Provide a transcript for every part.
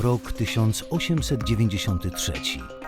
Rok 1893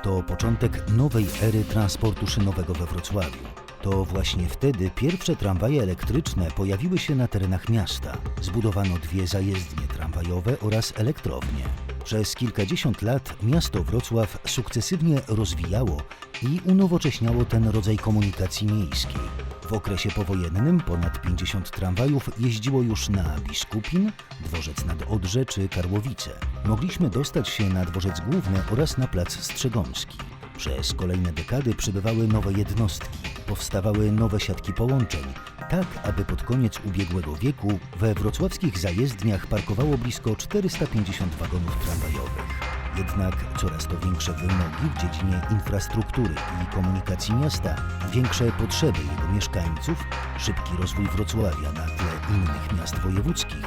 to początek nowej ery transportu szynowego we Wrocławiu. To właśnie wtedy pierwsze tramwaje elektryczne pojawiły się na terenach miasta. Zbudowano dwie zajezdnie tramwajowe oraz elektrownie. Przez kilkadziesiąt lat miasto Wrocław sukcesywnie rozwijało i unowocześniało ten rodzaj komunikacji miejskiej. W okresie powojennym ponad 50 tramwajów jeździło już na Biskupin, Dworzec nad Odrze czy Karłowice. Mogliśmy dostać się na Dworzec Główny oraz na Plac Strzegomski. Przez kolejne dekady przybywały nowe jednostki, powstawały nowe siatki połączeń, tak aby pod koniec ubiegłego wieku we wrocławskich zajezdniach parkowało blisko 450 wagonów tramwajowych. Jednak coraz to większe wymogi w dziedzinie infrastruktury i komunikacji miasta, większe potrzeby jego mieszkańców, szybki rozwój Wrocławia na tle innych miast wojewódzkich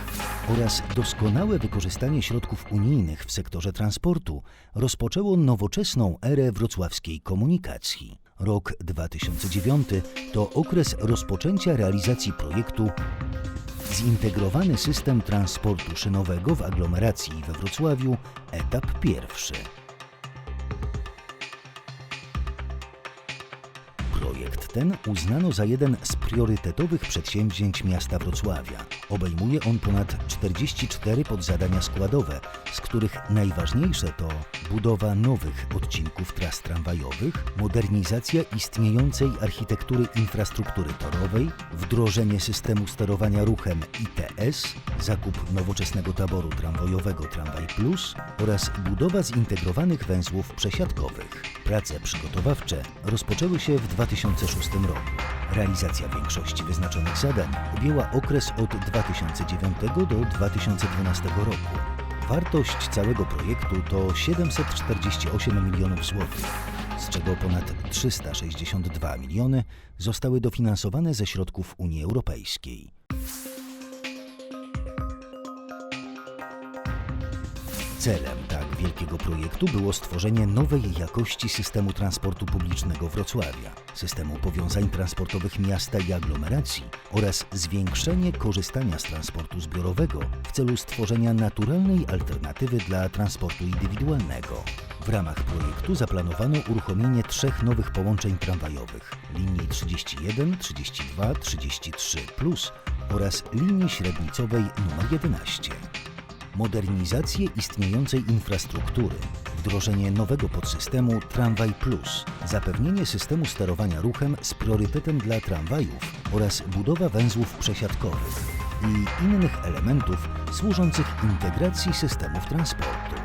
oraz doskonałe wykorzystanie środków unijnych w sektorze transportu rozpoczęło nowoczesną erę wrocławskiej komunikacji. Rok 2009 to okres rozpoczęcia realizacji projektu Zintegrowany system transportu szynowego w aglomeracji we Wrocławiu, etap pierwszy. Projekt ten uznano za jeden z priorytetowych przedsięwzięć miasta Wrocławia. Obejmuje on ponad 44 podzadania składowe, z których najważniejsze to budowa nowych odcinków tras tramwajowych, modernizacja istniejącej architektury infrastruktury torowej, wdrożenie systemu sterowania ruchem ITS, zakup nowoczesnego taboru tramwajowego Tramwaj Plus oraz budowa zintegrowanych węzłów przesiadkowych. Prace przygotowawcze rozpoczęły się w 2006 roku. Realizacja większości wyznaczonych zadań objęła okres od 2009 do 2012 roku. Wartość całego projektu to 748 milionów złotych, z czego ponad 362 miliony zostały dofinansowane ze środków Unii Europejskiej. Celem tak wielkiego projektu było stworzenie nowej jakości systemu transportu publicznego Wrocławia, systemu powiązań transportowych miasta i aglomeracji oraz zwiększenie korzystania z transportu zbiorowego w celu stworzenia naturalnej alternatywy dla transportu indywidualnego. W ramach projektu zaplanowano uruchomienie trzech nowych połączeń tramwajowych linii 31, 32, 33 plus oraz linii średnicowej nr 11 modernizację istniejącej infrastruktury, wdrożenie nowego podsystemu Tramwaj Plus, zapewnienie systemu sterowania ruchem z priorytetem dla tramwajów oraz budowa węzłów przesiadkowych i innych elementów służących integracji systemów transportu.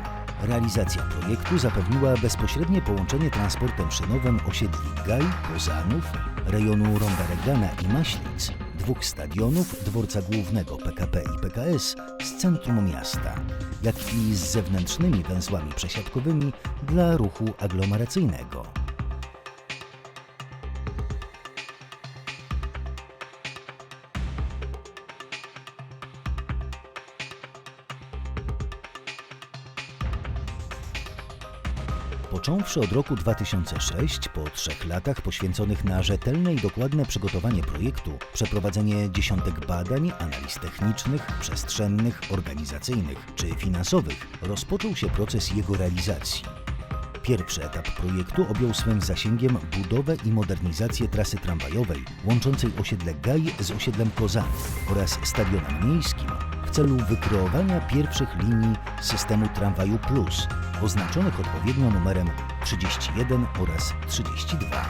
Realizacja projektu zapewniła bezpośrednie połączenie transportem szynowym osiedli Gaj, Kozanów, rejonu Ronda Regana i Maślic, dwóch stadionów, dworca głównego PKP i PKS z centrum miasta, jak i z zewnętrznymi węzłami przesiadkowymi dla ruchu aglomeracyjnego. Począwszy od roku 2006, po trzech latach poświęconych na rzetelne i dokładne przygotowanie projektu, przeprowadzenie dziesiątek badań, analiz technicznych, przestrzennych, organizacyjnych czy finansowych, rozpoczął się proces jego realizacji. Pierwszy etap projektu objął swym zasięgiem budowę i modernizację trasy tramwajowej łączącej osiedle Gaj z osiedlem Kozanów oraz stadionem miejskim celu wykreowania pierwszych linii systemu tramwaju Plus, oznaczonych odpowiednio numerem 31 oraz 32.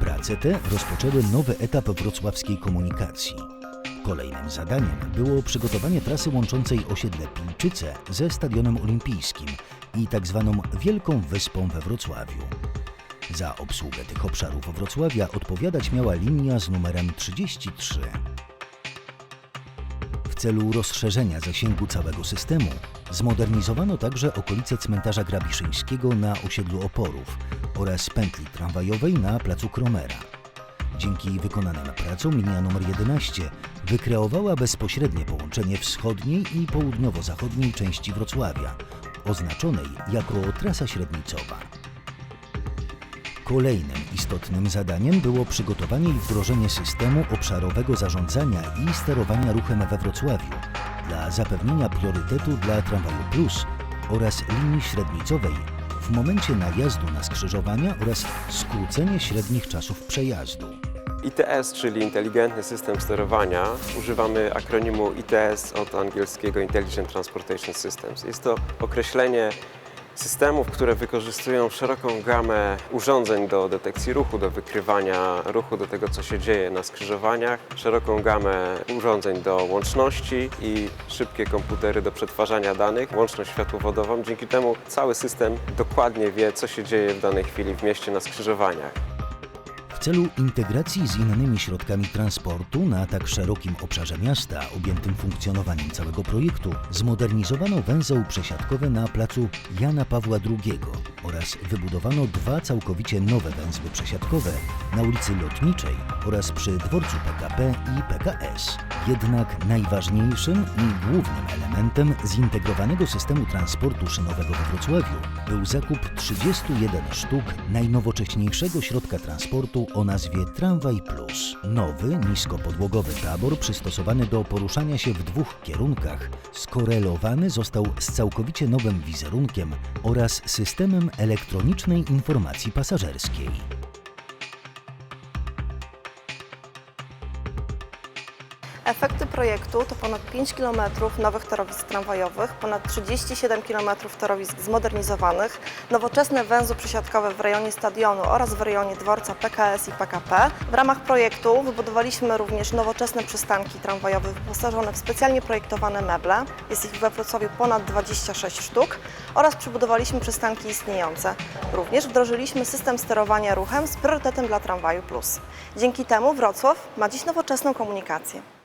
Prace te rozpoczęły nowy etap wrocławskiej komunikacji. Kolejnym zadaniem było przygotowanie trasy łączącej osiedle Pilczyce ze Stadionem Olimpijskim i tzw. Wielką Wyspą we Wrocławiu. Za obsługę tych obszarów Wrocławia odpowiadać miała linia z numerem 33. Celu rozszerzenia zasięgu całego systemu zmodernizowano także okolice cmentarza Grabiszyńskiego na osiedlu Oporów oraz pętli tramwajowej na placu Kromera. Dzięki wykonanym pracom linia nr 11 wykreowała bezpośrednie połączenie wschodniej i południowo-zachodniej części Wrocławia, oznaczonej jako trasa średnicowa. Kolejnym istotnym zadaniem było przygotowanie i wdrożenie systemu obszarowego zarządzania i sterowania ruchem we Wrocławiu dla zapewnienia priorytetu dla Tramwaju Plus oraz linii średnicowej w momencie najazdu na skrzyżowania oraz skrócenie średnich czasów przejazdu. ITS, czyli Inteligentny System Sterowania, używamy akronimu ITS od angielskiego Intelligent Transportation Systems. Jest to określenie systemów, które wykorzystują szeroką gamę urządzeń do detekcji ruchu, do wykrywania ruchu, do tego, co się dzieje na skrzyżowaniach, szeroką gamę urządzeń do łączności i szybkie komputery do przetwarzania danych, łączność światłowodową. Dzięki temu cały system dokładnie wie, co się dzieje w danej chwili w mieście na skrzyżowaniach. Celu integracji z innymi środkami transportu na tak szerokim obszarze miasta, objętym funkcjonowaniem całego projektu, zmodernizowano węzeł przesiadkowy na placu Jana Pawła II oraz wybudowano dwa całkowicie nowe węzły przesiadkowe na ulicy Lotniczej oraz przy dworcu PKP i PKS. Jednak najważniejszym i głównym elementem zintegrowanego systemu transportu szynowego we Wrocławiu był zakup 31 sztuk najnowocześniejszego środka transportu o nazwie Tramwaj Plus. Nowy, niskopodłogowy tabor przystosowany do poruszania się w dwóch kierunkach skorelowany został z całkowicie nowym wizerunkiem oraz systemem elektronicznej informacji pasażerskiej. Efekty projektu to ponad 5 km nowych torowisk tramwajowych, ponad 37 km torowisk zmodernizowanych, nowoczesne węzły przesiadkowe w rejonie stadionu oraz w rejonie dworca PKS i PKP. W ramach projektu wybudowaliśmy również nowoczesne przystanki tramwajowe wyposażone w specjalnie projektowane meble. Jest ich we Wrocławiu ponad 26 sztuk oraz przybudowaliśmy przystanki istniejące. Również wdrożyliśmy system sterowania ruchem z priorytetem dla tramwaju plus. Dzięki temu Wrocław ma dziś nowoczesną komunikację.